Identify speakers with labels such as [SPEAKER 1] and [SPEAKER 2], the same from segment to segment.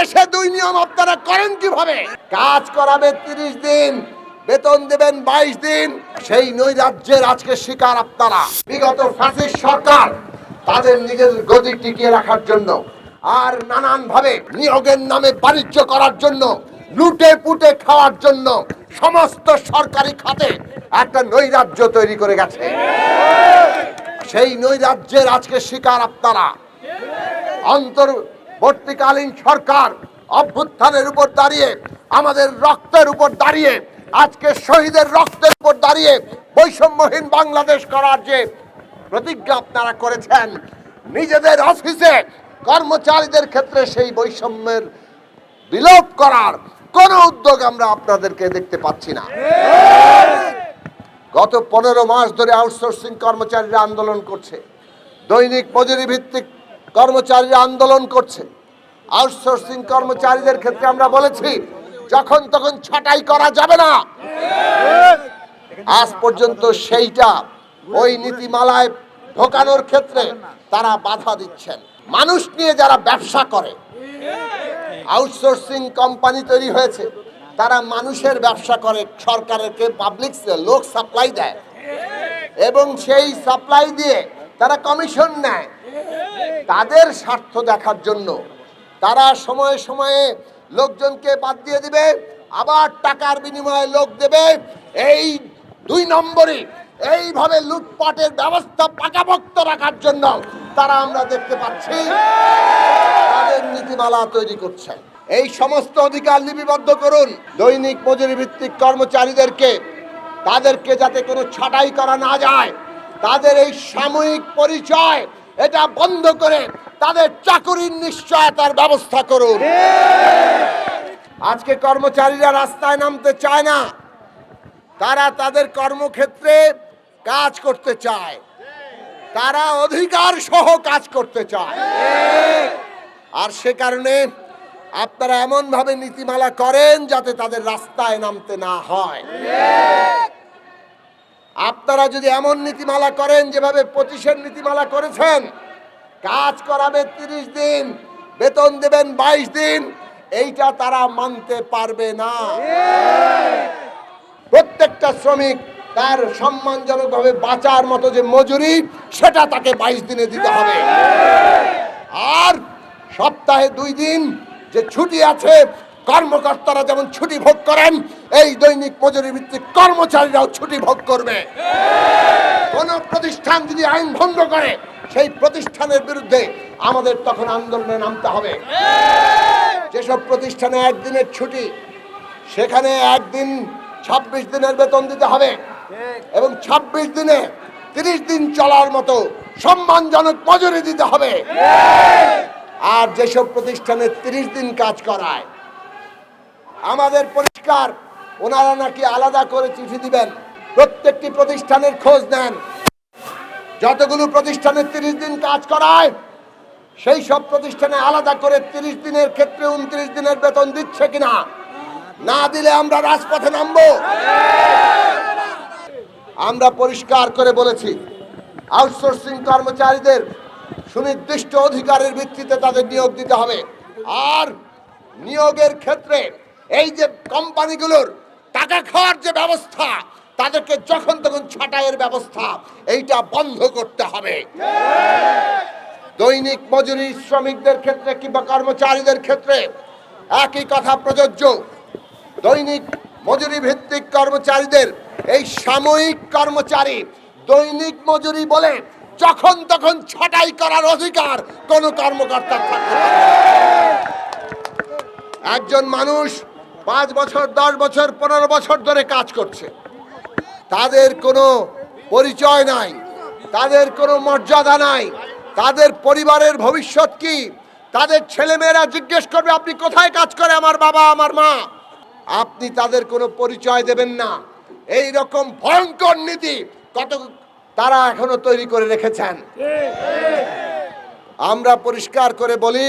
[SPEAKER 1] দেশে দুই নিয়ম আপনারা করেন কীভাবে? কাজ করাবে তিরিশ দিন, বেতন দেবেন বাইশ দিন। সেই নৈরাজ্যের আজকে শিকার আপনারা। বিগত ফ্যাসিস্ট সরকার, তাদের নিজের গদি টিকিয়ে রাখার জন্য আর নানান ভাবে নিয়োগের নামে বাণিজ্য করার জন্য, লুটে পুটে খাওয়ার জন্য সমস্ত সরকারি খাতে একটা নৈরাজ্য তৈরি করে গেছে। সেই নৈরাজ্যের আজকে শিকার আপনারা। অন্তর্বর্তীকালীন সরকার অভ্যুত্থানের উপর দাঁড়িয়ে, আমাদের রক্তের উপর দাঁড়িয়ে, আজকে শহীদের রক্তের উপর দাঁড়িয়ে বৈষম্যহীন বাংলাদেশ করার যে প্রতিজ্ঞা আপনারা করেছেন, নিজেদের অফিসে কর্মচারীদের ক্ষেত্রে সেই বৈষম্যের বিলোপ করার কোনো উদ্যোগ আমরা আপনাদেরকে দেখতে পাচ্ছি না। গত পনেরো মাস ধরে আউটসোর্সিং কর্মচারীরা আন্দোলন করছে। দৈনিক মজুরি ভিত্তিক কর্মচারীরা আন্দোলন করছে। আউটসোর্সিং কর্মচারীদের ক্ষেত্রে আমরা বলেছি, যখন তখন ছাঁটাই করা যাবে না। আজ পর্যন্ত সেইটা ওই নীতিমালায় ঢোকানোর ক্ষেত্রে তারা বাধা দিচ্ছেন। মানুষ নিয়ে যারা ব্যবসা করে আউটসোর্সিং কোম্পানি তৈরি হয়েছে, তারা মানুষের ব্যবসা করে, সরকারকে পাবলিক লোক সাপ্লাই দেয়। এবং সেই সাপ্লাই দিয়ে তারা কমিশন নেয়। তাদের স্বার্থ দেখার জন্য তারা সময়ে সময়ে লোকজনকে বাদ দিয়ে দিবে, আবার টাকার বিনিময়ে লোক দেবে। এই দুই নম্বরে এইভাবে লুটপাটের ব্যবস্থা পাকাপোক্ত রাখার জন্য তারা আমরা দেখতে পাচ্ছি, তাদের নীতিমালা তৈরি করছে। এই সমস্ত অধিকার লিপিবদ্ধ করুন, দৈনিক মজুরি ভিত্তিক কর্মচারীদেরকে, তাদেরকে যাতে কোনো ছাঁটাই করা না যায়, তাদের এই সাময়িক পরিচয় এটা বন্ধ করে তাদের চাকুরির নিশ্চয়তার ব্যবস্থা করুন। আজকে কর্মচারীরা রাস্তায় নামতে চায় না। তারা তাদের কর্মক্ষেত্রে কাজ করতে চায়। তারা অধিকার সহ কাজ করতে চায়। আর সে কারণে আপনারা এমন ভাবে নীতিমালা করেন যাতে তাদের রাস্তায় নামতে না হয়। আপনারা যদি এমন নীতিমালা করেন যেভাবে পঁচিশের নীতিমালা করেছেন, কাজ করাবে তিরিশ দিন, বেতন দেবেন বাইশ দিন, এইটা তারা মানতে পারবে না। প্রত্যেকটা শ্রমিক তার সম্মানজনকভাবে বাঁচার মতো যে মজুরি, সেটা তাকে বাইশ দিনে দিতে হবে। আর সপ্তাহে দুই দিন যে ছুটি আছে কর্মকর্তারা যেমন ছুটি ভোগ করেন, এই দৈনিক মজুরি ভিত্তিক কর্মচারীরাও ছুটি ভোগ করবে। কোন প্রতিষ্ঠান যদি আইন ভঙ্গ করে, সেই প্রতিষ্ঠানের বিরুদ্ধে আমাদের তখন আন্দোলনে নামতে হবে। যেসব প্রতিষ্ঠানে একদিনের ছুটি, সেখানে একদিন ছাব্বিশ দিনের বেতন দিতে হবে এবং ছাব্বিশ দিনে তিরিশ দিন চলার মতো সম্মানজনক মজুরি দিতে হবে। আর যেসব প্রতিষ্ঠানে তিরিশ দিন কাজ করায় আমাদের পরিষ্কার। ওনারা নাকি আলাদা করে চিঠি দিবেন। প্রত্যেকটি প্রতিষ্ঠানের খোঁজ নেন। যতগুলো প্রতিষ্ঠানে তিরিশ দিন কাজ করায়, সেই সব প্রতিষ্ঠানে আলাদা করে তিরিশ দিনের ক্ষেত্রে উনত্রিশ দিনের বেতন দিচ্ছে কিনা? না দিলে আমরা রাজপথে নামবো। আমরা পরিষ্কার করে বলেছি, আউটসোর্সিং কর্মচারীদের সুনির্দিষ্ট অধিকারের ভিত্তিতে তাদের নিয়োগ দিতে হবে। আর নিয়োগের ক্ষেত্রে এই যে কোম্পানিগুলোর টাকা খাওয়ার যে ব্যবস্থা, তাদেরকে যখন তখন ছাঁটাইয়ের ব্যবস্থা, এইটা বন্ধ করতে হবে। দৈনিক মজুরি শ্রমিকদের ক্ষেত্রে কিংবা কর্মচারীদের ক্ষেত্রে একই কথা প্রযোজ্য। দৈনিক মজুরি ভিত্তিক কর্মচারীদের এই সাময়িক কর্মচারী দৈনিক মজুরি বলে যখন তখন ছাঁটাই করার অধিকার কোন কর্মকর্তার থাকতে একজন মানুষ পাঁচ বছর, দশ বছর, পনেরো বছর ধরে কাজ করছে। তাদের কোনো পরিচয় নাই, তাদের কোনো মর্যাদা নাই, তাদের পরিবারের ভবিষ্যৎ কি? তাদের ছেলেমেয়েরা জিজ্ঞেস করবে, আপনি কোথায় কাজ করে আমার বাবা, আমার মা? আপনি তাদের কোনো পরিচয় দেবেন না। এই রকম ভয়ঙ্কর নীতি কত তারা এখনও তৈরি করে রেখেছেন। আমরা পরিষ্কার করে বলি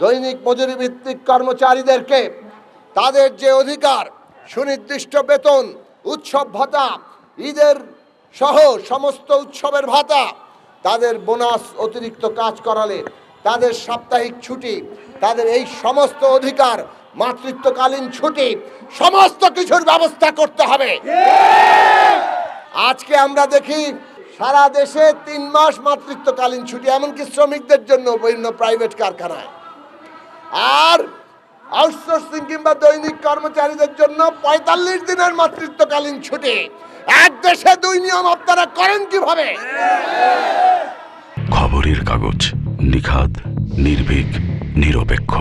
[SPEAKER 1] দৈনিক মজুরি ভিত্তিক কর্মচারীদেরকে তাদের যে অধিকার, সুনির্দিষ্ট বেতন, উৎসব ভাতা, ঈদের সহ সমস্ত উৎসবের ভাতা, তাদের বোনাস অতিরিক্ত কাজ করালে তাদের সাপ্তাহিক ছুটি, তাদের এই সমস্ত অধিকার, মাতৃত্বকালীন ছুটি, সমস্ত কিছুর ব্যবস্থা করতে হবে। আজকে আমরা দেখি সারা দেশে তিন মাস মাতৃত্বকালীন ছুটি, এমনকি শ্রমিকদের জন্য বিভিন্ন প্রাইভেট কারখানায়। আর আউটসোর্সিং কিংবা দৈনিক কর্মচারীদের জন্য পঁয়তাল্লিশ দিনের মাতৃত্বকালীন ছুটি। এক দেশে দুই নিয়ম আপনারা করেন কীভাবে?
[SPEAKER 2] খবরের কাগজ নিখাদ, নির্ভীক, নিরপেক্ষ।